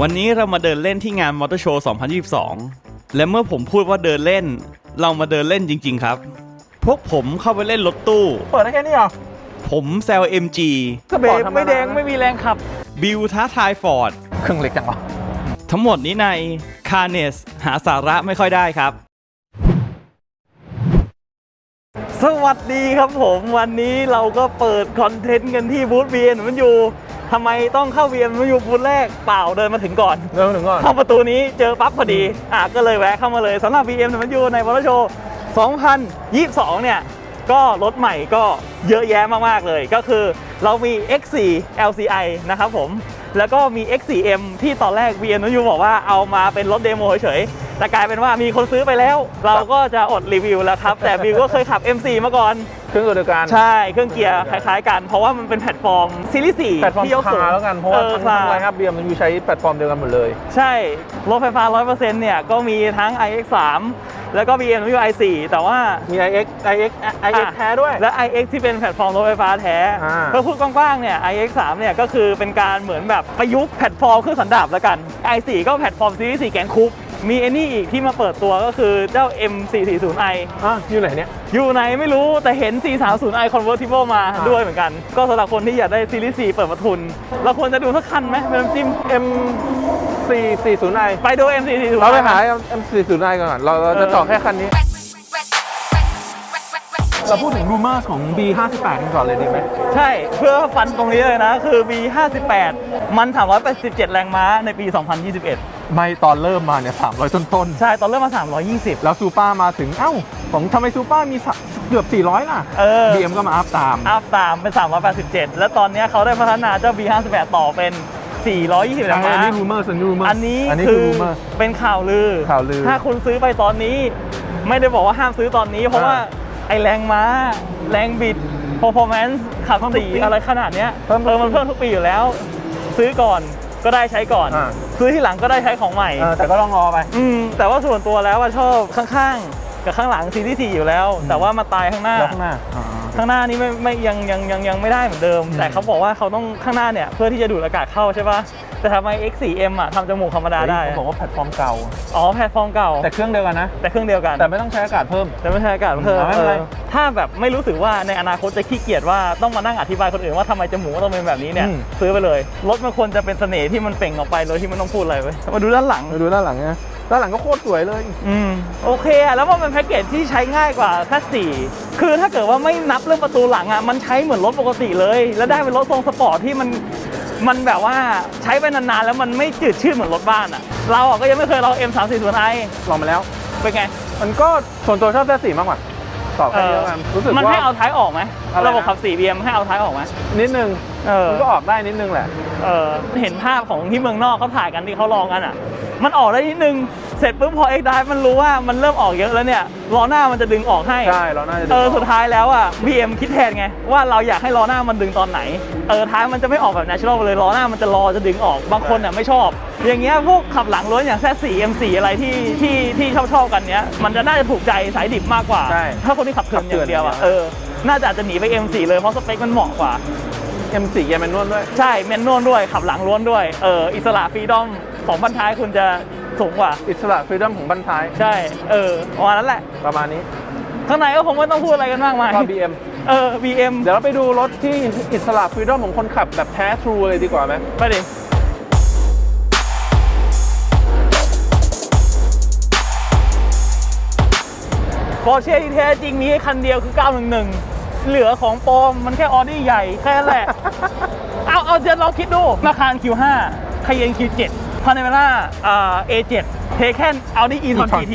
วันนี้เรามาเดินเล่นที่งานมอเตอร์โชว์2022 และเมื่อผมพูดว่าเดินเล่น เรามาเดินเล่นจริง ๆ ครับ พวกผมเข้าไปเล่นรถตู้ เปิดได้แค่นี้เหรอ ผมแซว MG ก็เบรบอกกธรรมดาไม่แดงไม่มีแรงขับ บิวท้าทายฟอร์ด เครื่องเล็กจังวะทั้งหมดนี้ใน c a r n e s หาสาระไม่ค่อยได้ครับ สวัสดีครับผมวันนี้เราก็เปิดคอนเทนต์กันที่บูธเบียนมันอยู่ ทำไมต้องเข้าเบียนมันอยู่บูธแรกเปล่าเดินมาถึงก่อน เริ่มถึงก่อน เข้าประตูนี้เจอปั๊บพอดี อะก็เลยแวะเข้ามาเลยสำหรับ BM มันอยู่ในวอลโชว์2022 เนี่ย ก็รถใหม่ก็เยอะแยะมากๆเลย ก็คือเรามี X4 LCI นะครับผม แล้วก็มี X4M ที่ตอนแรก BM มันอยู่บอกว่าเอามาเป็นรถเดโมเฉยๆแต่กลายเป็นว่ามีคนซื้อไปแล้ว เราก็จะอดรีวิวแล้วครับ แต่บิวก็เคยขับ M4 มาก่อน เครื่องเดียวกัน ใช่เครื่องเกียร์คล้ายๆกัน เพราะว่ามันเป็นแพลตฟอร์มซีรีส์4แพลตฟอร์มที่ยกสูงคาร์แล้วกัน เพราะว่าออทั้งคาทั้งร์ไลน์อัพเบียมมันอยู่ใช้แพลตฟอร์มเดียวกันหมดเลย ใช่ รถไฟฟ้า 100%เนี่ย ก็มีทั้ง iX3 แล้วก็ BMW i4 แต่ว่ามี iX iX iX แท้ด้วย และ iX ที่เป็นแพลตฟอร์มรถไฟฟ้าแท้อ่าเพื่อพูดกว้างๆเนี่ย iX3 เนี่ยก็คือเป็นการเหมือนแบบประยุกต์แพลตฟอร์มเครื่องสันดาปแล้วกัน i4 ก็แพลตฟอร์มซีรีส์4แกนคุก มีไอ้นี่อีกที่มาเปิดตัวก็คือเจ้า M440i อะอยู่ไหนเนี่ย อยู่ไหนไม่รู้แต่เห็น 430i Convertible มาอ่า ด้วยเหมือนกัน ก็สำหรับคนที่อยากได้ซีรีส์4เปิดประทุน เราควรจะดูสักคันไหมเป็นน้ำจิ้ม M 4 4 0 i ไปดู M440 เราไปหา M 4 0 i ก่อนเราเราจะเจาะแค่คันนี้ เราพูดถึงรูเมอร์ของ B 5 8 กันก่อนเลยดีไหม ใช่เพื่อฟันตรงนี้เลยนะ คือ B58 มัน 387 แรงม้าในปี 2021 ไม่ตอนเริ่มมาเนี่ย300ต้นต้นใช่ ตอนเริ่มมา 320ๆแล้วซูเปอร์มาถึง เอ้า ของทำไมซูเปอร์มีสักเกือบ 400 ล่ะเออ BM ก็มาอัพตาม อัพตามเป็น 387 แล้วตอนนี้เขาได้พัฒนาเจ้า B58 ต่อเป็น 420แรงม้าอันนี้รูเมอร์สันรูเมอร์อันนี้อันนี้คืคืออรูเมอร์ เป็นข่าวลือ ข่าวลือถ้าคุณซื้อไปตอนนี้ ไม่ได้บอกว่าห้ามซื้อตอนนี้ เพราะอ่าว่าไอแรงม้า แรงบิด performance ขับเพิ่มทุสีกปีอะไรขนาดเนี้ยเพิ่มทุกเออมันเพิ่มทุกปีอยู่แล้ว ซื้อก่อน ก็ได้ใช้ก่อน อ่า ซื้อที่หลังก็ได้ใช้ของใหม่ เออแต่ก็ต้องรอไป อืมแต่ว่าส่วนตัวแล้วอะชอบข้างๆ กับข้างหลังซีรีส์สี่อยู่แล้ว แต่ว่ามาตายข้างหน้าแล้วข้างหน้าข้างหน้านี้ไม่ไม่ยังยังยังยังไม่ได้เหมือนเดิมอืมแต่เขาบอกว่าเขาต้องข้างหน้าเนี่ยเพื่อที่จะดูดอากาศเข้าใช่ปะแต่ทำไม X4M อะทำจมูกธรรมดาได้เขาบอกว่าแพลตฟอร์มเก่า อ๋อแพลตฟอร์มเก่า แต่เครื่องเดียวกันนะ แต่เครื่องเดียวกัน แต่ไม่ต้องใช้อากาศเพิ่ม แต่ไม่ใช่อากาศเพิ่มอืมไม่เป็นไร เออถ้าแบบไม่รู้สึกว่าในอนาคตจะขี้เกียจว่าต้องมานั่งอธิบายคนอื่นว่าทำไมจมูกต้องเป็นแบบนี้เนี่ยอืม ซื้อไปเลยรถมันควรจะเป็นเสน่ห์ที่มันเปล่งออกไปโดยที่มันต้องพูดอะไรไว้ยมาดูด้านหลัง มาดูด้านหลังนะ ด้านหลังก็โคตรสวยเลย อืมโอเคอะแล้วมันเป็นแพ็กเกจที่ใช้ง่ายกว่าแค่สี่คือถ้าเกิดว่าไม่นับเรื่องประตูหลังอะมันใช้เหมือนรถปกติเลย แล้วได้เป็นรถทรงสปอร์ตที่มันมันแบบว่าใช้ไปนานๆแล้วมันไม่จืดชืดเหมือนรถบ้านอะเราอะก็ยังไม่เคยลอง M 3 4 0 i ลองมาแล้ว เป็นไง มันก็ส่วนตัวชอบแซดสีมากกว่าตอบแค่นี้แล้วกันรู้สึกมันว่าให้เอาท้ายออกไหมอะไรนะ ระบบขับ4 BM ให้เอาท้ายออกไหมนิดนึงเออมันก็ออกได้นิดนึงแหละ เออเห็นภาพของที่เมืองนอกเขาถ่ายกันที่เขาลองกันอะ มันออกได้นิดนึง เสร็จปุ๊บพอ X Drive มันรู้ว่ามันเริ่มออกเยอะแล้วเนี่ยล้อหน้ามันจะดึงออกให้ใช่เราน่าจะเออสุดท้ายแล้วอะ BM คิดแทนไง ว่าเราอยากให้ล้อหน้ามันดึงตอนไหนเออท้ายมันจะไม่ออกแบบ natural ไปเลยล้อหน้ามันจะรอจะดึงออกบางคนอะไม่ชอบ อย่างเงี้ยพวกขับหลังล้วนอย่างแซสี่ M4 อะไรที่ที่ที่ชอบชอบๆกันเนี้ยมันจะน่าจะถูกใจสายดิบมากกว่าใช่ถ้าคนที่ขับเถื่อนอย่างเดียวอะขับเถื่เออนอน่าจะอาจจะหนีไป M4 เลยเพราะสเปคมันเหมาะกว่าเอ็มสีแกมันนวลด้วย ใช่แมนนวลด้วยขับหลังล้วนด้วยเอออิสระฟรีดอม ของบันท้ายคุณจะสูงกว่า อิสระฟรีดอมของบันท้าย ใช่ เออประมาณนั้นแหละ ประมาณนี้ข้างในก็คงไม่ต้องพูดอะไรกันมากมายก็ BM เออ BM เดี๋ยวเราไปดูรถที่อิสระฟรีดอมของคนขับแบบแท้ทรูเลยดีกว่าไหมไปดิปอร์เช่ที่แท้จริงมีแค่คันเดียวคือ 911 เหลือของปลอมมันแค่ออดี้ใหญ่แค่นั้นแหละ เอาเอาเดี๋ยวลองคิดดูมาคาร Q5 คาเยน Q7 พาเนเวล่าอ่า A7 เทแคนเอาดี้ e-tron e-tron GT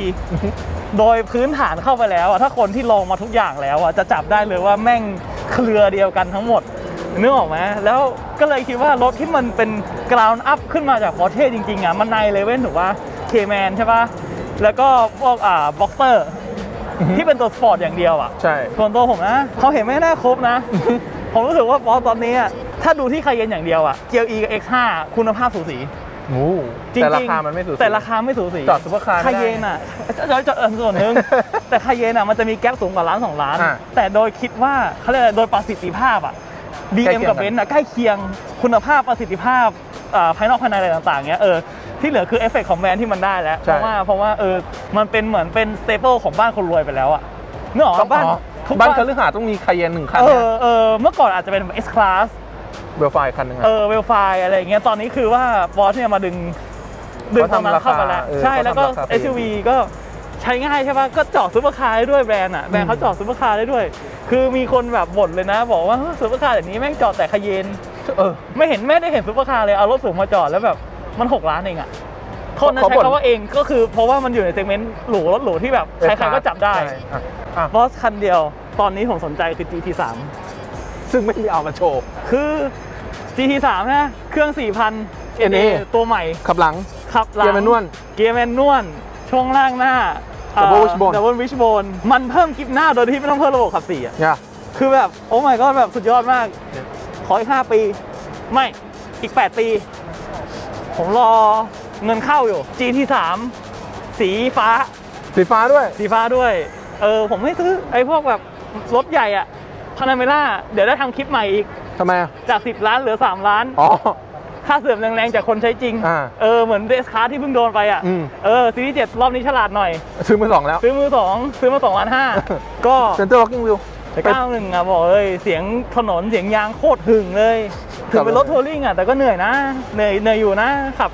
โดยพื้นฐานเข้าไปแล้วอะถ้าคนที่ลองมาทุกอย่างแล้วอะจะจับได้เลยว่าแม่งเครือเดียวกันทั้งหมดนึกออกไหมแล้วก็เลยคิดว่ารถที่มันเป็นกราวน์อัพขึ้นมาจากพอร์เช่จริงๆอะมันในเลเว่นถูกป่ะเคแมนใช่ป่ะแล้วก็พวกอ่าบ็อกเตอร์ที่เป็นตัวสปอร์ตอย่างเดียวอะใช่ส่วนตัวผมนะเขาเห็นไม่น่าครบนะ ผมรู้สึกว่าพอตอนนี้อะถ้าดูที่คาเยนอย่างเดียวอะ GLE กับ X5 คุณภาพสูสี โอ้จริงๆแต่ราคามันไม่สูสีแต่ราคาไม่สูสีจอดซุปเปอร์คาร์ไม่คาได้เยนอะจอดจอดส่วนหนึ่งแต่คาเยนอะมันจะมีแก๊ปสูงกว่าล้านสองล้านอะแต่โดยคิดว่าเขาเรียกอะไรโดยประสิทธิภาพอะใกล้ BM เคียงกับกันเบนซ์อะใกล้เคียงคุณภาพประสิทธิภาพอ่าภายนอกภายในอะไรต่างๆเนี้ยเออที่เหลือคือเอฟเฟกต์ของแบรนด์ที่มันได้แล้วเพใช่ราะว่าเพราะว่าเออมันเป็นเหมือนเป็นสเตเปิลของบ้านคนรวยไปแล้วอะเนื้อออกก็ปะบ้านอ๋อทุกบ้านบ้านคฤหาสน์ต้องมีคาเยนหนึ่งคันเอเนี่ยอเออเมื่อก่อนอาจจะเป็น S class เบลไฟคันหนึ่งอะเออเวลไฟอะไรอย่างเงี้ยตอนนี้คือว่าบอสเนี่ยมาดึงดึงเขาตรงนั้นทำราคาเข้ามาแล้วเออใช่เขาแล้วก็ทำราคา SUV ก็ใช้ง่ายใช่ปะก็จอดซูเปอร์คาร์ได้ด้วยแบรนด์อะแบรนด์เขาจอดซูเปอร์คาร์ได้ด้วย คือมีคนแบบบ่นเลยนะ บอกว่าซูเปอร์คาร์เดี๋ยวนี้แม่งจอดแต่คาเยน เออ ไม่เห็นไม่ได้เห็นซูเปอร์คาร์เลยเอารถสูงมาจอดแล้วแบบมัน6ล้านเองอะคนนั้นเขาใช้บ่น คำว่าเองก็คือเพราะว่ามันอยู่ในเซกเมนต์หรูรถหรูที่แบบใครๆก็จับได้ใช่อะอะบอสคันเดียว ตอนนี้ผมสนใจคือ GT3 ซึ่งไม่มีเอามาโชว์ คือ GT3 นะเครื่อง 4,000 NA ตัวใหม่ ขับหลัง ขับหลัง เกียร์แมนนวล เกียร์แมนนวล ช่วงล่างหน้า Double wishbone ดับเบิลวิชโบนมันเพิ่มกิฟหน้าโดยที่ไม่ต้องเพิ่มระบบขับสี่อะเนี่ยคือแบบ โอ้ my god แบบสุดยอดมาก ขออีก 5 ปี ไม่อีก 8 ปี ผมรอเงินเข้าอยู่ GT3 สีฟ้า สีฟ้าด้วย สีฟ้าด้วย เออ ผมไม่ซื้อ ไอ้พวกแบบรถใหญ่อะพานาเมล่าเดี๋ยวได้ทำคลิปใหม่อีก ทำไมอะจาก 10 ล้านเหลือ 3 ล้าน อ๋อ ค่าเสื่อมแรงๆจากคนใช้จริง อ่าเออ เหมือนเดสคาร์ที่เพิ่งโดนไปอะ อืม เออ ซีรีส์เจ็ดรอบนี้ฉลาดหน่อย ซื้อมือสองแล้ว ซื้อมือสองซื้อมาสองล้านห้าก็เซ็นเตอร์ล็อกกิ้งวิวแต่เก้าหนึ่งอะบอกเลย เสียงถนนเสียงยางโคตรหึงเลย ถึงเป็นรถทัวริงอะ แต่ก็เหนื่อยนะ เหนื่อยเหนื่อยอยู่นะขับ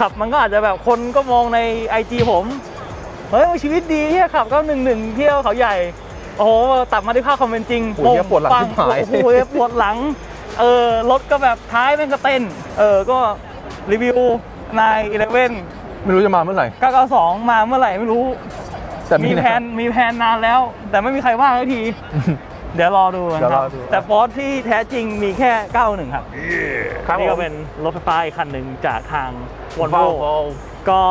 ขับมันก็อาจจะแบบคนก็มองในไอจีผม เฮ้ยชีวิตดีที่ขับก็หนึ่งหนึ่งเที่ยวเขาใหญ่ โอ้โหตัดมาที่ภาพความเป็นจริงโอ้ยเหี้ยปวดหลังปัชิบหาย โอ้โหปวดหลัง เออรถก็แบบท้ายแม่งก็เต้น เออก็รีวิวนายอีเลเว่นไม่รู้จะมาเมื่อไหร่992มาเมื่อไหร่ไม่รู้ แต่มีมีแผนมีแผนนานแล้ว แต่ไม่มีใครว่างสักทีเดี๋ยวรอดูกันเดี๋ยวครรัอบดู แต่ฟอสที่แท้จริงมีแค่ 91 ครับครับนี่ผก็มเป็นรถไฟฟ้าอีกคันหนึ่งจากทางวอ Volvo ลโวก็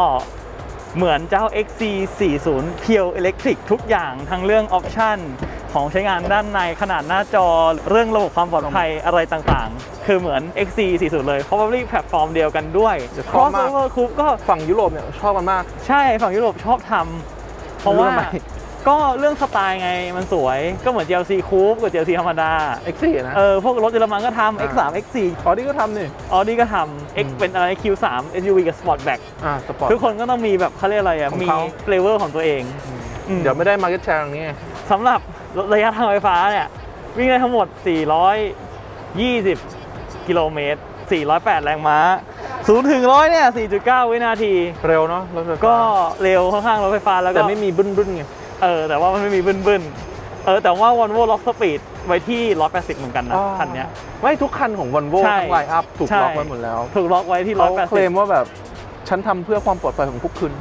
เหมือนเจ้า XC40 เพียวอิเล็กทริกทุกอย่างทั้งเรื่องออปชันของใช้งานด้านในขนาดหน้าจอเรื่องระบบความปลอดภัยอะไรต่างๆ คือเหมือน XC40 เลย probably แพลตฟอร์มเดียวกันด้วยจะชอบมาก crossover coupe ก็ฝั่งยุโรปเนี่ยชอบมันมาก ใช่ฝั่งยุโรปชอบทำเพราะว่ารู้ทำไม ก็เรื่องสไตล์ไงมันสวยก็เหมือน GLC Coupe กับ GLC ธรรมดา X4 นะ เออพวกรถเยอรมันก็ทำ X3 X4 ออดี้ก็ทำนี่ Audi ก็ทำ X อืมเป็นอะไร Q3 SUV กับ Sportback อ่าสปอร์ตทุกคนก็ต้องมีแบบเขาเรียกอะไรอะของมีเขาเฟลเวอร์ของตัวเองอืมเดี๋ยวไม่ได้มาร์เก็ตแชร์ตรงนี้ไงสำหรับระยะทางไฟฟ้าเนี่ย วิ่งได้ทั้งหมด 420 กิโลเมตร 408 แรงม้าศูนย์ถึงร้อยเนี่ย 4.9 วินาที เร็วเนาะรถไฟฟ้าก็เร็วค่อนข้างรถไฟฟ้าแล้วก็ แต่ไม่มีบึ้นบึ้นๆไง เออแต่ว่ามันไม่มีบึ้นบึ้นๆเออแต่ว่า Volvo ล็อกสปีดไว้ที่180เหมือนกันนะอ๋อคันเนี้ย ไม่ทุกคันของ Volvo ใช่ทั้งไลน์อัพถูกใช่ ล็อกไว้หมดแล้วถูกล็อกไว้ที่เขาเคลม180ว่าแบบฉันทำเพื่อความปลอดภัยของพวกคุณ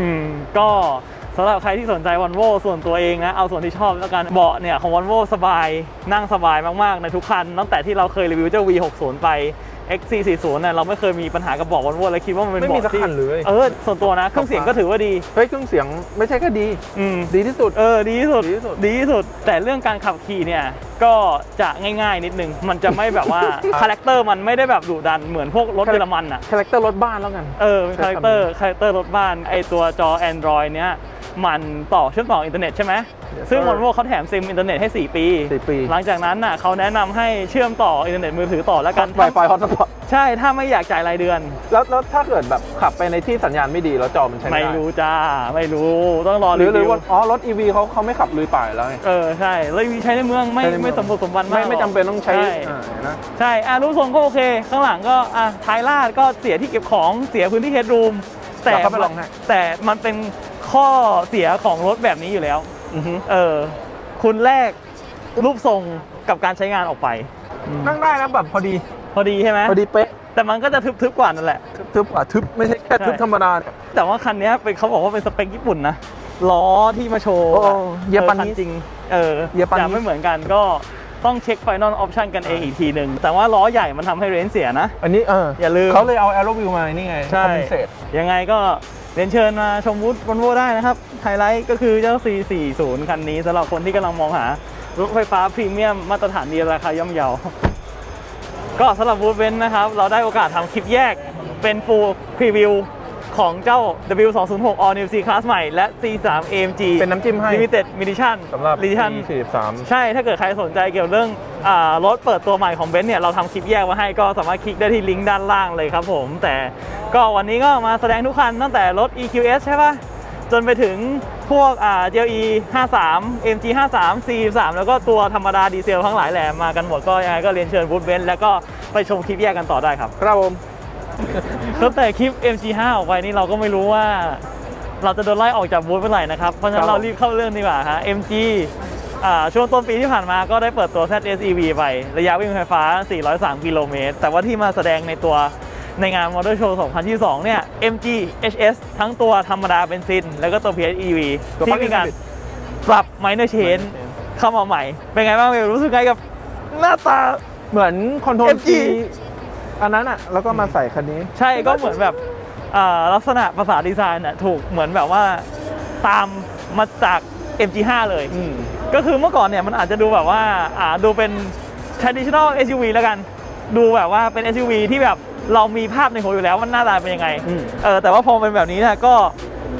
อืมก็สำหรับใครที่สนใจ Volvo ส่วนตัวเองนะ เอาส่วนที่ชอบแล้วกันเบาะเนี่ยของ Volvo สบายนั่งสบายมากๆ ในทุกคัน ตั้งแต่ที่เราเคยรีวิวเจ้า V60 ไป XC40 เนี่ยเราไม่เคยมีปัญหากับเบาะ Volvo เลยคิดว่ามันเป็นไม่มีเบาะที่สักคันเลยเออส่วนตัวนะเครื่องเสียงก็ถือว่าดี เฮ้ยเครื่องเสียงไม่ใช่แค่ดีอืม ดีที่สุด เออดีที่สุดดีที่สุดดีที่สุด แต่เรื่องการขับขี่เนี่ยก็จะง่ายๆนิดนึง มันจะไม่แบบว่า คาแรคเตอร์มันไม่ได้แบบดุดันเหมือนพวกรถเยอรมันอะคาแรคเตอร์รถบ้านแล้วกัน เออเป็นใช้คาแรคคำเตอร์นี้คาแรคเตอร์รถบ้านไอตัวจอ Android เนี้ย มันต่อเชื่อมต่ออินเทอร์เน็ตใช่ไหม Yes, ซึ่ง sir. Volvo เขาแถมซิมอินเทอร์เน็ตให้ 4 ปีสี่ปี หลังจากนั้นน่ะเขาแนะนำให้เชื่อมต่ออินเทอร์เน็ตมือถือต่อแล้วกัน ไวไฟฮอตสปอตใช่ถ้าไม่อยากจ่ายรายเดือน แล้วแล้วถ้าเกิดแบบขับไปในที่สัญญาณไม่ดีแล้วจอมันใช้ไม่ไม่ได้รู้จ้า ไม่รู้ต้องรอหรือหรือวิวว่าอ๋อรถ EV เขาเขาไม่ขับลุยป่าอยู่แล้วไง เออใช่แล้วมีใช้ในเมืองไม่ใช้ในเมือง ไม่สมบูรณ์สมบันมากไม่ไม่หรกจำเป็นต้องใช้ใช่อ่านะใช่อะรูปทรงก็โอเค ข้างหลังก็อะท้ายลาดก็เสียที่เก็บของเสียพื้นที่เฮดรูมแต่เดี๋ยวเข้าไปลองให้ แต่มันเป็น ข้อเสียของรถแบบนี้อยู่แล้ว อือฮึเออ คุณแลกรูปทรงกับการใช้งานออกไป นั่งได้นะแบบพอดี พอดีใช่ไหมพอดีเป๊ะแต่มันก็จะทึบๆกว่านั่นแหละ ทึบกว่าทึบไม่ใช่แค่ใช่ทึบธรรมดาเนี่ย แต่ว่าคันเนี้ยเป็นเขาบอกว่าเป็นสเปคญี่ปุ่นนะล้อที่มาโชว์โอ้อะเยาปานิสออคัจริง เออเยาปานิส จะไม่เหมือนกันก็ต้องเช็คไฟนอลออปชันกันเองอีกทีหนึ่งแต่ว่าล้อใหญ่มันทำให้เรนจ์เสียนะ อันนี้เอออย่าลืมเขาเลยเอา Aero View มานี่ไงใช่คอมเพนเซตยังไงก็ เรียนเชิญมาชมบูธวอลโวได้นะครับ ไฮไลท์ก็คือเจ้า C40 คันนี้สำหรับคนที่กำลังมองหารถไฟฟ้าพรีเมียมมาตรฐานดีราคาย่อมเยา ก็สำหรับบูธเบนนะครับ เราได้โอกาสทำคลิปแยกเป็นฟูลพรีวิว ของเจ้า W206 All New C Class ใหม่ และ C3 AMG เป็นน้ำจิ้มให้ Limited Edition สำหรับ Edition E43 ใช่ ถ้าเกิดใครสนใจเกี่ยวเรื่องอารถเปิดตัวใหม่ของเบนซ์เนี่ย เราทำคลิปแยกไว้ให้ก็สามารถคลิกได้ที่ลิงก์ด้านล่างเลยครับผม แต่ก็วันนี้ก็มาแสดงทุกคันตั้งแต่รถ EQS ใช่ปะจนไปถึงพวกอ่า GLE 53 MG 53 C3 แล้วก็ตัวธรรมดาดีเซลทั้งหลายแหล่มากันหมดก็ยังไงก็เรียนเชิญบูธเบนซ์แล้วก็ไปชมคลิปแยกกันต่อได้ครับ ครับผม ตั้งแต่คลิป MG5 ออกไปนี่เราก็ไม่รู้ว่า เราจะโดนไล่ออกจากบูธเมื่อไหร่นะครับ เพราะฉะนั้นครับเรารีบเข้าเรื่องดีกว่าฮะ MG อ่าช่วงต้นปีที่ผ่านมาก็ได้เปิดตัว ZSEV ไประยะวิ่งไฟฟ้า 403 กิโลเมตร แต่ว่าที่มาแสดงในตัวในงาน Motor Show 2022 เนี่ย MG HS ทั้งตัวธรรมดาเบนซิน แล้วก็ตัว PHEV ตัวที่มีการปรับ minor change เข้ามาใหม่ เป็นไงบ้างเวลรู้สึกไงกับหน้าตาเหมือนคอนโทรล MG คี อันนั้นอะแล้วก็มาใส่คันนี้ ใช่ก็เหมือนแบบอ่าลักษณะภาษาดีไซน์น่ะถูกเหมือนแบบว่าตามมาจาก MG5 เลย อืม ก็คือเมื่อก่อนเนี่ยมันอาจจะดูแบบว่าอ่าดูเป็น traditional SUV แล้วกัน ดูแบบว่าเป็น SUV ที่แบบเรามีภาพในหัวอยู่แล้วว่าหน้าตาเป็นยังไงอืม เออแต่ว่าพอเป็นแบบนี้เนี่ยก็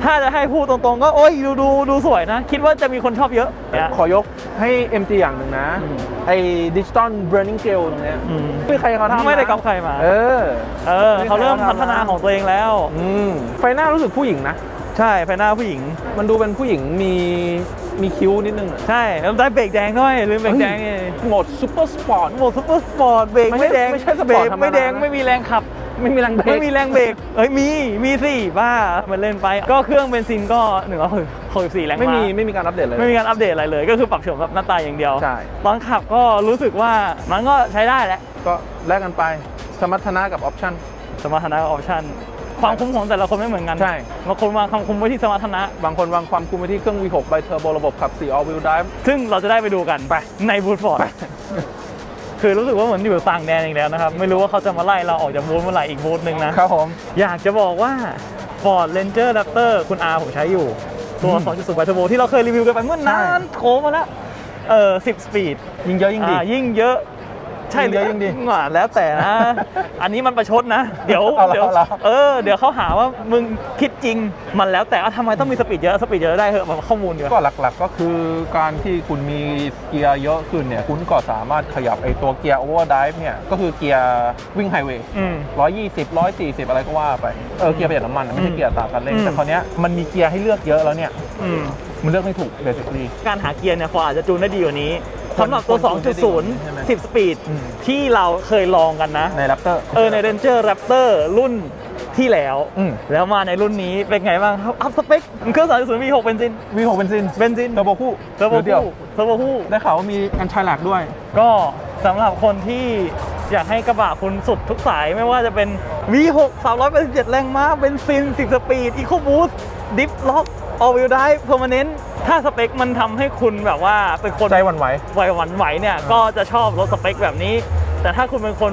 ถ้าจะให้พูดตรงๆ ก็โอ้ยดูดูดูสวยนะ คิดว่าจะมีคนชอบเยอะเนี่ยขอยกให้ MG อย่างหนึ่งนะ อืม ไอ้ดิจิตอลเบรนนิ่งเจลตรงเนี้ยอืมไม่มีใครเขาทำนะไม่ได้ก๊อปใครมา เออ เออเขาเริ่มพัฒนาของตัวเองแล้ว อืม ไฟหน้ารู้สึกผู้หญิงนะ ใช่ภายหน้าผู้หญิง มันดูเป็นผู้หญิงมีมีคิ้วนิดนึงอะใช่แล้วได้เบรกแดงด้วยลืมเบรกแดงนี่โหมดซูเปอร์สปอร์ต โหมดซุปเปอร์สปอร์ตเบรกไม่ไม่ใช่แดงไม่ใช่สปเบรอร์ตกธรรมดาไม่แดงนะไม่มีแรงขับ ไม่มีแรงเบรกไม่มีแรงเบรกเอ้ยมีมีสิบ้ามันเล่นไปก็เครื่องเบนซินก็164แรงไม่มีม้าไม่มีการอัปเดตเลยไม่มีการอัปเดตอะไรเลย ก็คือปรับโฉมกับหน้าตาอย่างเดียวใช่ตอนขับก็รู้สึกว่ามันก็ใช้ได้แหละก็แลกกันไปสมรรถนะกับออปชั่นสมรรถนะออปชั่นความคุ้มของแต่ละคนไม่เหมือนกันใช่บางคนวางความคุ้มไว้ที่สมรรถนะ บางคนวางความคุ้มไปที่เครื่อง V6 ไบเทอร์โบระบบขับ4 all wheel drive ซึ่งเราจะได้ไปดูกันไปในบูธฟอร์ด คือรู้สึกว่าเหมือนอยู่ต่างแดนอีกแล้วนะครับ ไม่รู้ว่าเขาจะมาไล่เราออกจากบูธเมื่อไหร่อีกบูธหนึ่งนะครับผม อยากจะบอกว่า Ford Ranger Raptor คุณอาผมใช้อยู่ ตัวอืม2.0 ไบเทอร์โบที่เราเคยรีวิวกันไปเมื่อใช่นานโคมาแล้วเออ10 สปีดยิ่งเยอะยิ่งดีอ่ายิ่งเยอะใช่ยิ่งเยอะยิ่งดีอ่าแล้วแต่นะ อันนี้มันประชดนะ เดี๋ยวเอาละเดี๋ยวเอาละเออ เดี๋ยวเขาหาว่ามึงคิด จริงมันแล้วแต่ว่าทำไมต้องมีสปีดเยอะสปีดเยอะได้เหอะมาข้อมูลดีกว่าก็หลักๆ ก็คือการที่คุณมีเกียร์เยอะขึ้นเนี่ยคุณก็สามารถขยับไอตัวเกียร์โอเวอร์ไดฟ์เนี่ยก็คือเกียร์วิ่งไฮเวย์อืมร้อยยี่สิบร้อยสี่สิบอะไรก็ว่าไปเออเกียร์ประหยัดน้ำมันอะไม่ใช่เกียร์อัตราการเร่งอืมแต่คราวเนี้ยมันมีเกียร์ให้เลือกเยอะแล้วเนี่ยอืมมันเลือกไม่ถูกเบสิคลีการหาเกียร์เนี่ยฟอร์อาจจะจูนได้ดีกว่านี้คนสำหรับตัวคนจูนได้ดีกว่านี้ใช่ไหม2.0 10 สปีดอืมที่เราเคยลองกันนะ ใน Raptor เออ ใน Ranger Raptor รุ่น ที่แล้ว อืม แล้วมาในรุ่นนี้เป็นไงบ้างครับ อัพสเปคเครื่อง 3.0 V6 เบนซิน V6 เบนซินเบนซินเทอร์โบคู่เทอร์โบหรือเดียวคู่เทอร์โบคู่ ได้ข่าวว่ามีอันชายหลักด้วย ก็สำหรับคนที่อยากให้กระบะคุณสุดทุกสายไม่ว่าจะเป็น V6 387 แรงม้าเบนซิน 10 สปีด Eco Boost ดิฟล็อก All Wheel Drive Permanent ถ้าสเปคมันทำให้คุณแบบว่าเป็นคน ใจหวั่นไหว วัยหวันไหวเนี่ยก็จะชอบรถสเปคแบบนี้ แต่ถ้าคุณเป็นคน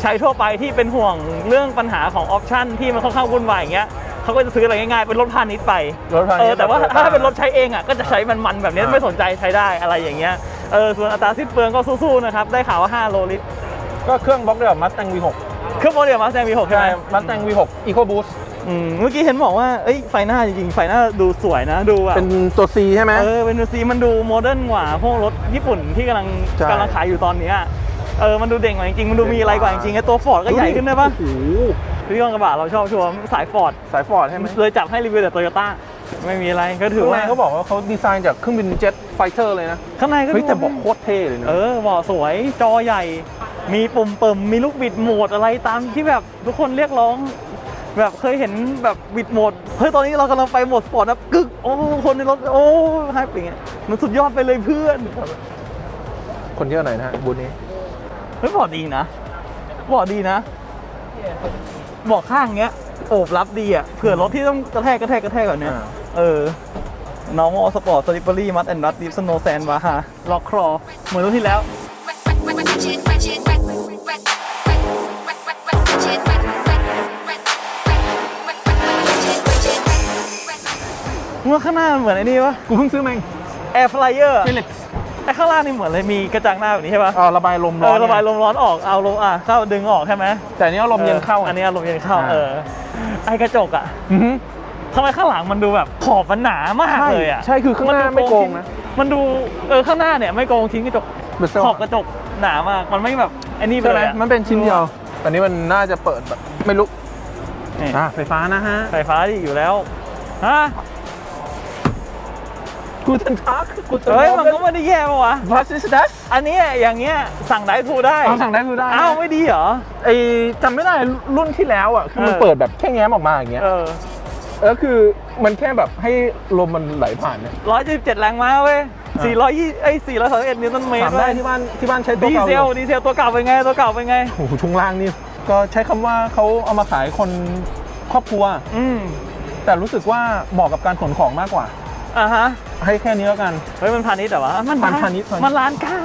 ใช้ทั่วไปที่เป็นห่วงเรื่องปัญหาของออปชันที่มันค่อนข้างวุ่นวายอย่างเงี้ยเขาก็จะซื้ออะไรง่ายๆ เป็นรถพาณิชย์ไปรถพาณิชย์เออแต่ว่าแบบถ้าเป็นรถใช้เองอะก็จะใช้มันๆแบบนี้อ่าไม่สนใจใช้ได้อะไรอย่างเงี้ยเออส่วนอัตราสิ้นเปลืองก็สู้ๆนะครับได้ข่าวว่า 5 โลลิตรก็เครื่องบล็อกเดียวกับ Mustang V6 เครื่องโมเดลมาสแตงวีหกใช่ใช่ไหม Mustang V6 Eco Boost อืมเมื่อกี้เห็นบอกว่าเอ้ยไฟหน้าจริงๆ ไฟหน้าดูสวยนะดูแบบเป็นตัว C ใช่ไหมเออเป็นดูซีมันดูโมเดิร์นกว่าพวกรถญี่ปุ่นที่กำลังใช่กำลังขายอยู่ตอนเนี้ย เออมันดูเด่งกว่าจริงๆมันดูมีอะไรกว่าจริงๆไอ้ตัวฟอร์ดก็ใหญ่ขึ้นได้ปะโอ้โหพี่กองกระบะเราชอบชัวร์สายฟอร์ดสายฟอร์ดใช่ไหมเลยจับให้รีวิวแต่โตโยต้าไม่มีอะไรก็ถือข้างว่าในเขาบอกว่าเขาดีไซน์จากเครื่องบินเจ็ตไฟเตอร์เลยนะ ข้างในก็เฮ้ยดูแต่บอกโคตรเท่เลยนะเออเบาะสวยจอใหญ่ มีปุ่มเปิมมีลูกบิดโหมดอะไรตามที่แบบทุกคนเรียกร้อง แบบเคยเห็นแบบบิดโหมดเฮ้ยตอนนี้เรากำลังไปโหมดสปอร์ตนะกึกโอ้คนในรถโอ้ให้เป็นไงมันสุดยอดไปเลยเพื่อน คนเยอะหน่อยนะฮะบูธนี้ เฮ้ยเบาะดีนะเบาะดีนะเบาะข้างเงี้ยโอบรับดีอะเผื่อรถที่ต้องกระแทกกระแทกกระแทกแบบเนี้ยอ่าเออ normal sport slippery mud and rut deep snow sand วาฮาล็อกครอเหมือนรุ่นที่แล้วเมื่อข้างหน้ามันเหมือนไอ้นี่ปะกูเพิ่งซื้อมาเอง Air Flyer Felix อ้ข้างล่างนี่เหมือนเลยมีกระจังหน้าแบบนี้ใช่ปะอ่าระบายลมเอร้ออนระบายลมร้อนออกเอาลมอะเข้าดึงออกใช่ไหมแต่อันนี้เอาลมเย็นเข้าอออันนี้ลมเย็นเข้าอ่า เออไอ้กระจกอะอือฮึ ทำไมข้างหลังมันดูแบบขอบมันหนามากเลยอะใช่คือข้างหน้าไม่โกงนะ มันดูเออข้างหน้าเนี่ยไม่โกงชิ้นกระจก เบสเซลขอบกระจกหนามากมันไม่แบบไอ้นี่ไปใช่ไหเลมยอะมันเป็นชิ้นเดียวอันนี้มันน่าจะเปิดแบบไม่รู้นี่อ่าไฟฟ้านะฮะ ไฟฟ้าที่อยู่แล้วฮะ กูทันทักกูทันเฮ้ยมันก็ไม่ได้แย่ปะวะ What is that อันนี้อย่างเงี้ยสั่งได้ทูได้เอาสั่งได้คือได้อ้าวไม่ดีเหรอไอจำไม่ได้รุ่นที่แล้วอะคือมันเออเปิดแบบแค่แง้มออกมาอย่างเงี้ยเออเออคือมันแค่แบบให้ลมมันไหลผ่านเนี่ยร้อยสิบเจ็ดแรงม้าเว้ยอะสี่ร้อยยี่ไอ้สี่ร้อยสามสิบเอ็ดนิวตันเมตถารมได้ที่บ้านที่บ้านใช้ตัวดีเก่าเซอลยู่ดีเซลตัวเก่าเป็นไงตัวเก่าเป็นไงโอ้โหช่วงล่างนี่ก็ใช้คำว่าเขาเอามาขายคนครอบครัว อืมแต่รู้สึกว่าเหมาะกับการขนของมากกว่า อะฮะ ให้แค่นี้แล้วกัน เฮ้ยมันพาณิชย์แต่ว่ามันมันพาณิชย์พาณิชย์ มันล้านเก้า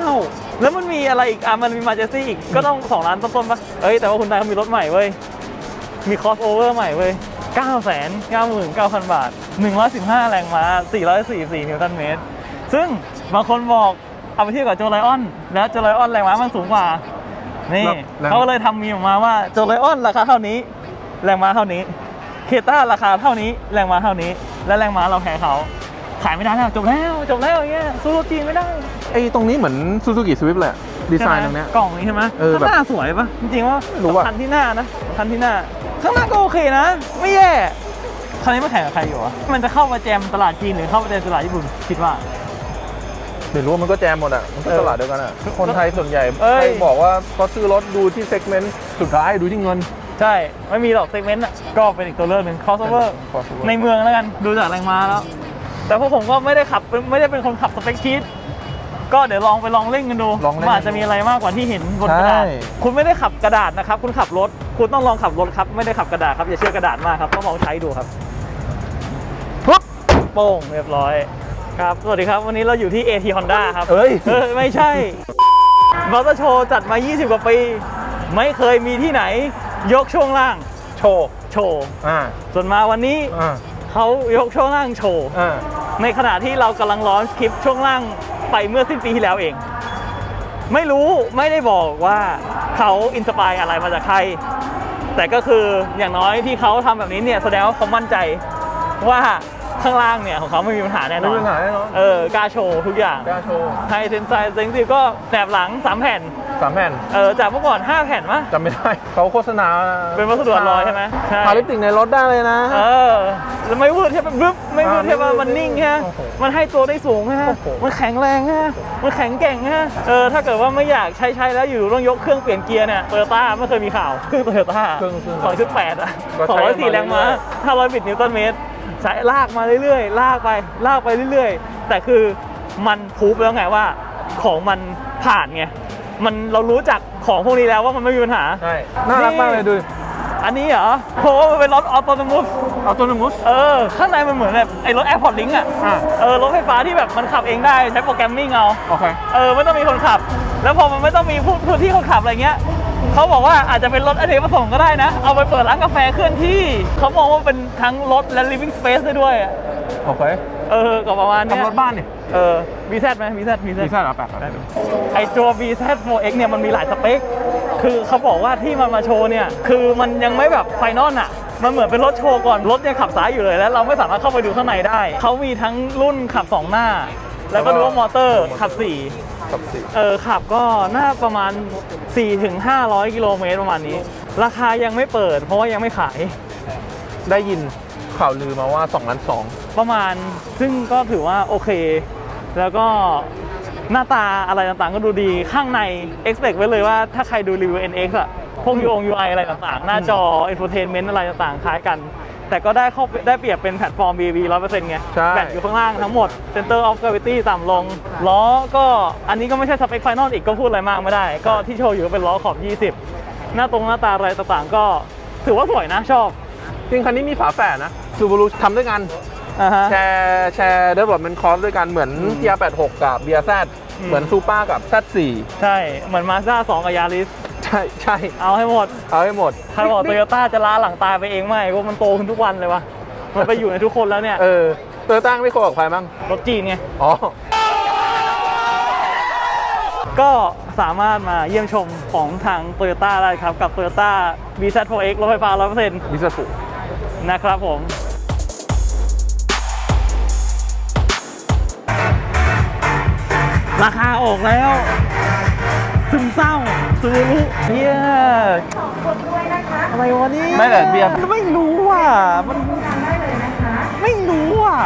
แล้วมันมีอะไรอีกอะมันมีมาเจซี่อีกก็ต้องสองล้านต้นๆปะเอ้ยแต่ว่าคุณนายเขามีรถใหม่เว้ยมีคอสโอเวอร์ใหม่เว้ย9 9 9 9 0 0 0 บาท 115 แรงม้า444นิวตันเมตร ซึ่งบางคนบอกเอาไปเทียบกับโจไลออน แล้วโจไลออนแรงม้ามันสูงกว่า นี่แรงเขาก็เลยทำมีออกมาว่าโจไลออนราคาเท่านี้ แรงม้าเท่านี้เคต้าราคาเท่านี้ แรงม้าเท่านี้ และแรงม้าเราแพ้เขา ขายไม่ได้แล้วจบแล้วจบแล้วอย่างเงี้ยสู้รถจีนไม่ได้ไอ้ตรงนี้เหมือนซูซูกิสวิฟเลยอะดีไซน์ตรงเนี้ย กล่องนี้ใช่ไหมเออแบบข้างหน้าสวยปะจริงๆว่าไม่รู้อะ สำคัญที่หน้านะสำคัญที่หน้า ข้างหน้าก็โอเคนะ ไม่แย่คันนี้มาแข่งกับใครอยู่วะมันจะเข้ามาแจมตลาดจีนหรือเข้ามาแจมตลาดญี่ปุ่นคิดว่า ไม่รู้ว่ามันก็แจมหมดอะ มันก็เออตลาดเดียวกันอะ คนไทยส่วนใหญ่เอ้ย ใครบอกว่าเขาซื้อรถดูที่เซกเมนต์สุดท้ายดูที่เงิน ใช่ ไม่มีหรอกเซกเมนต์อะ ก็เป็นอีกตัวเลือกหนึ่ง crossover crossover ในเมืองแล้วกัน ดูจากแรงม้าแล้ว แต่พวกผมก็ไม่ได้ขับไม่ได้เป็นคนขับสเปคชีตก็เดี๋ยวลองไปลองเล่นกันดูลองเล่นมันอาจจะมีอะไรมากกว่าที่เห็นบนกระดาษใช่ คุณไม่ได้ขับกระดาษนะครับ คุณขับรถ คุณต้องลองขับรถครับ ไม่ได้ขับกระดาษครับอย่าเชื่อกระดาษมากครับต้องลองใช้ดูครับ ปุ๊บ โป้งเรียบร้อยครับ สวัสดีครับ วันนี้เราอยู่ที่ AT Honda ครับเอ้ยเออไม่ใช่มอเตอร์โชว์จัดมา 20 กว่าปี ไม่เคยมีที่ไหน ยกช่วงล่างโชว์ โชว์ อ่าส่วนมาวันนี้อ่าเขายกช่วงล่างโชว์ อ่า ในขณะที่เรากำลังร้อนคลิปช่วงล่างไปเมื่อสิ้นปีที่แล้วเอง ไม่รู้ไม่ได้บอกว่าเขาอินสปายอะไรมาจากใคร แต่ก็คืออย่างน้อยที่เขาทำแบบนี้เนี่ยแสดงว่าเขามั่นใจว่า ข้างล่างเนี่ยของเขาไม่มีปัญหาแน่นไม่อนมีปัญหาแน่นอนเออกล้าโชว์ทุกอย่างกล้าโชว์ไฮเซนไซเซนซิก็แถบหลัง 3 แผ่นสามแผ่นเออจากเมื่อก่อน 5 แผ่นมะจำไม่ได้เขาโฆษณาเป็นวัสดุอัลลอยใช่ไหมใช่พาลิปติกในรถได้เลยนะ เออแล้วไม่วืดใช่ไหมบึ๊บไม่วืดใช่ไหมอ่าไม่วืดมันนิ่งฮะโอ้โหมันให้ตัวได้สูงฮะโอ้โหมันแข็งแรงฮะมันแข็งเก่งฮะเออถ้าเกิดว่าไม่อยากใช้ใช้แล้วอยู่ต้องยกเครื่องเปลี่ยนเกียร์เนี่ยโตโยต้าไม่เคยมีข่าวเครื่องโตโยต้าเครื่องเครื่องสองจุดแปดอะก็สองใช้ร้อยสี่มาแรงม้าเรื่อยห้าร้อยบิตนิวตันเมตร ใช้ลากมาเรื่อยๆ ลากไปลากไปเรื่อยๆ แต่คือมันพูฟแล้วไงว่าของมันผ่านไงมันเรารู้จักของพวกนี้แล้วว่ามันไม่มีปัญหา ใช่ น่ารักมากเลยดู อันนี้เหรอเพราะว่ามันเป็นรถออโตโนมัสเอาตัวหนึ่งมุส เออ ข้างในมันเหมือนแบบไอ้รถ AirPods Link อะอ่า เออรถไฟฟ้าที่แบบมันขับเองได้ใช้โปรแกรมมิ่งเอา โอเค เออไม่ต้องมีคนขับ แล้วพอมันไม่ต้องมีผู้ผู้ที่คนขับอะไรเงี้ย เขาบอกว่าอาจจะเป็นรถอเนกประสงค์ก็ได้นะ เอาไปเปิดร้านกาแฟเคลื่อนที่ เขามองว่าเป็นทั้งรถและ living space ได้ด้วยอะโอเคเออก็ประมาณเนี้ยทำรถบ้านเนี่ยเออ VZ ไหม VZ VZ ดีไซน์เหรอแปลกไอตัว VZ 4X เนี่ยมันมีหลายสเปค คือเขาบอกว่าที่มันมาโชว์เนี่ย คือมันยังไม่แบบไฟนอลอะ มันเหมือนเป็นรถโชว์ก่อน รถยังขับซ้ายอยู่เลยแล้วเราไม่สามารถเข้าไปดูข้างในได้ เขามีทั้งรุ่นขับ 2 หน้า แล้วก็ดูว่ามอเตอร์ขับ 4 ขับสี่เออขับก็น่าประมาณ 4-500 กิโลเมตรประมาณนี้ ราคายังไม่เปิด เพราะว่ายังไม่ขาย ได้ยินข่าวลือมาว่า2ล้าน2ประมาณซึ่งก็ถือว่าโอเค แล้วก็หน้าตาอะไรต่างๆ ก็ดูดีข้างใน expect ไว้เลยว่าถ้าใครดูรีวิว NX อะพวก UI UI อะไรต่างๆ หน้าจอ infotainment อะไรต่างๆ คล้ายกัน แต่ก็ได้เข้าได้เปรียบเป็นแพลตฟอร์ม BB 100%ไงใช่ แบตอยู่ข้างล่างทั้งหมด center of gravity ต่ำลง ล้อก็อันนี้ก็ไม่ใช่สเปคไฟนอลอีกก็พูดอะไรมากไม่ได้ ก็ที่โชว์อยู่ก็เป็นล้อขอบ 20 หน้าตรงหน้าตาอะไรต่างๆ ก็ถือว่าสวยนะชอบจริงคันนี้มีฝาแฝดนะซูบารุทำด้วยกัน อ่าฮะ แชร์แชร์ development cost ด้วยกันเหมือน TR86 กับ BRZ อืม เหมือนซูเปอร์กับ Z4 ใช่ เหมือนมาสด้า2กับยาริส ใช่ใช่เอาให้หมด เอาให้หมด ใครบอกโตโยต้าจะล้าหลังตายไปเองไหมว่ามันโตขึ้นทุกวันเลยวะมันไปอยู่ในทุกคนแล้วเนี่ยเออโตโยต้าไม่โคออกใครมั้งรถจีนไงอ๋อก็สามารถมาเยี่ยมชมของทางโตโยต้าได้ครับ กับ Toyota VZ4X รถไฟฟ้า 100%มิสสุนะครับผม ราคาออกแล้ว ซึมเศร้า ซูรุเบียสองคนด้วยนะคะอะไรวะนี่ยไม่แต่เบียร์ไม่รู้อะมันได้เลยนะคะ ไม่รู้อะ